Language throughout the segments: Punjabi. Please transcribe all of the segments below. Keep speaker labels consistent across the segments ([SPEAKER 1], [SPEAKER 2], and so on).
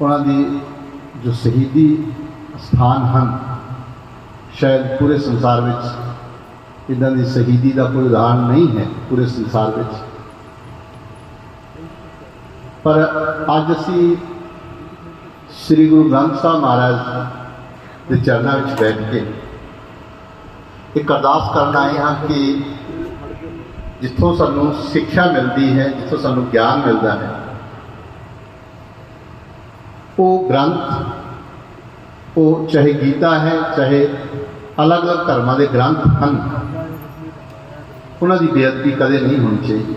[SPEAKER 1] ਉਹਨਾਂ ਦੀ ਜੋ ਸ਼ਹੀਦੀ ਸਥਾਨ ਹਨ, ਸ਼ਾਇਦ ਪੂਰੇ ਸੰਸਾਰ ਵਿੱਚ ਇਦਾਂ ਦੀ ਸ਼ਹੀਦੀ ਦਾ ਕੋਈ ਉਦਾਹਰਣ ਨਹੀਂ ਹੈ ਪੂਰੇ ਸੰਸਾਰ ਵਿੱਚ। ਪਰ ਅੱਜ ਅਸੀਂ ਸ੍ਰੀ ਗੁਰੂ ਗ੍ਰੰਥ ਸਾਹਿਬ ਮਹਾਰਾਜ ਦੇ ਚਰਨਾਂ ਵਿੱਚ ਬੈਠ ਕੇ ਇੱਕ ਅਰਦਾਸ ਕਰਨ ਆਏ ਹਾਂ ਕਿ ਜਿੱਥੋਂ ਸਾਨੂੰ ਸਿੱਖਿਆ ਮਿਲਦੀ ਹੈ, ਜਿੱਥੋਂ ਸਾਨੂੰ ਗਿਆਨ ਮਿਲਦਾ ਹੈ ਉਹ ਗ੍ਰੰਥ, ਉਹ ਚਾਹੇ ਗੀਤਾ ਹੈ, ਚਾਹੇ ਅਲੱਗ-ਅਲੱਗ ਧਰਮਾਂ ਦੇ ਗ੍ਰੰਥ ਹਨ। ਉਹਨਾਂ ਦੀ ਬੇਅਦਬੀ ਕਦੇ ਨਹੀਂ ਹੋਣੀ ਚਾਹੀਦੀ,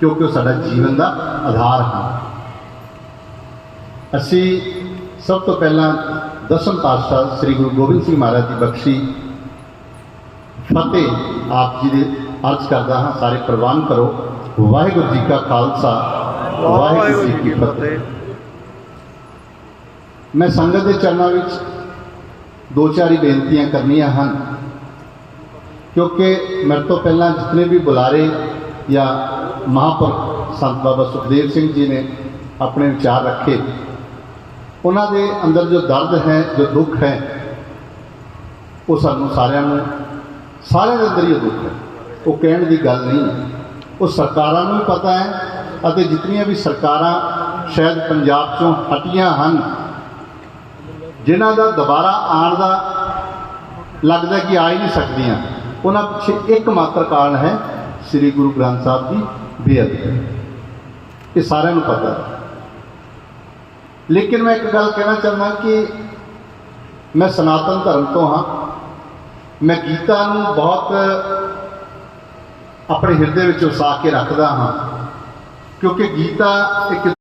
[SPEAKER 1] ਕਿਉਂਕਿ ਉਹ ਸਾਡਾ ਜੀਵਨ ਦਾ ਆਧਾਰ ਹਨ। ਅਸੀਂ ਸਭ ਤੋਂ ਪਹਿਲਾਂ ਦਸਮ ਪਾਤਸ਼ਾਹ ਸ੍ਰੀ ਗੁਰੂ ਗੋਬਿੰਦ ਸਿੰਘ ਮਹਾਰਾਜ ਦੀ ਬਖਸ਼ੀ ਫਤਿਹ ਆਪ ਜੀ ਦੇ ਅਰਜ਼ ਕਰਦਾ ਹਾਂ, ਸਾਰੇ ਪ੍ਰਵਾਨ ਕਰੋ। ਵਾਹਿਗੁਰੂ ਜੀ ਕਾ ਖਾਲਸਾ, ਵਾਹਿਗੁਰੂ ਜੀ ਕੀ ਫਤਿਹ। ਮੈਂ ਸੰਗਤ ਦੇ ਚਰਨਾਂ ਵਿੱਚ ਦੋ ਚਾਰ ਹੀ ਬੇਨਤੀਆਂ ਕਰਨੀਆਂ ਹਨ। ਕਿਉਂਕਿ ਮੇਰੇ ਤੋਂ ਪਹਿਲਾਂ ਜਿਤਨੇ ਵੀ ਬੁਲਾਰੇ ਜਾਂ ਮਹਾਂਪੁਰਖ ਸੰਤ ਬਾਬਾ ਸੁਖਦੇਵ ਸਿੰਘ ਜੀ ਨੇ ਆਪਣੇ ਵਿਚਾਰ ਰੱਖੇ, ਉਹਨਾਂ ਦੇ ਅੰਦਰ ਜੋ ਦਰਦ ਹੈ, ਜੋ ਦੁੱਖ ਹੈ, ਉਹ ਸਾਨੂੰ ਸਾਰਿਆਂ ਨੂੰ, ਸਾਰਿਆਂ ਦੇ ਅੰਦਰ ਹੀ ਦੁੱਖ ਹੈ। ਉਹ ਕਹਿਣ ਦੀ ਗੱਲ ਨਹੀਂ। ਹੈ ਉਹ ਸਰਕਾਰਾਂ ਨੂੰ ਵੀ ਪਤਾ ਹੈ ਅਤੇ ਜਿਤਨੀਆਂ ਵੀ ਸਰਕਾਰਾਂ ਸ਼ਾਇਦ ਪੰਜਾਬ ਚੋਂ ਹਟੀਆਂ ਹਨ ਜਿਨ੍ਹਾਂ ਦਾ ਦੁਬਾਰਾ ਆਉਣ ਦਾ ਲੱਗਦਾ ਕਿ ਆ ਹੀ ਨਹੀਂ ਸਕਦੀਆਂ। ਉਹਨਾਂ ਪਿੱਛੇ ਇੱਕ ਮਾਤਰ ਕਾਰਨ ਹੈ ਸ੍ਰੀ ਗੁਰੂ ਗ੍ਰੰਥ ਸਾਹਿਬ ਦੀ ਬੇਅਦਬੀ। ਇਹ ਸਾਰਿਆਂ ਨੂੰ ਪਤਾ ਹੈ। ਲੇਕਿਨ ਮੈਂ ਇੱਕ ਗੱਲ ਕਹਿਣਾ ਚਾਹੁੰਦਾ ਕਿ ਮੈਂ ਸਨਾਤਨ ਧਰਮ ਤੋਂ ਹਾਂ। ਮੈਂ ਗੀਤਾ ਨੂੰ ਬਹੁਤ ਆਪਣੇ ਹਿਰਦੇ ਵਿੱਚ ਵਸਾ ਕੇ ਰੱਖਦਾ ਹਾਂ। ਕਿਉਂਕਿ ਗੀਤਾ ਇੱਕ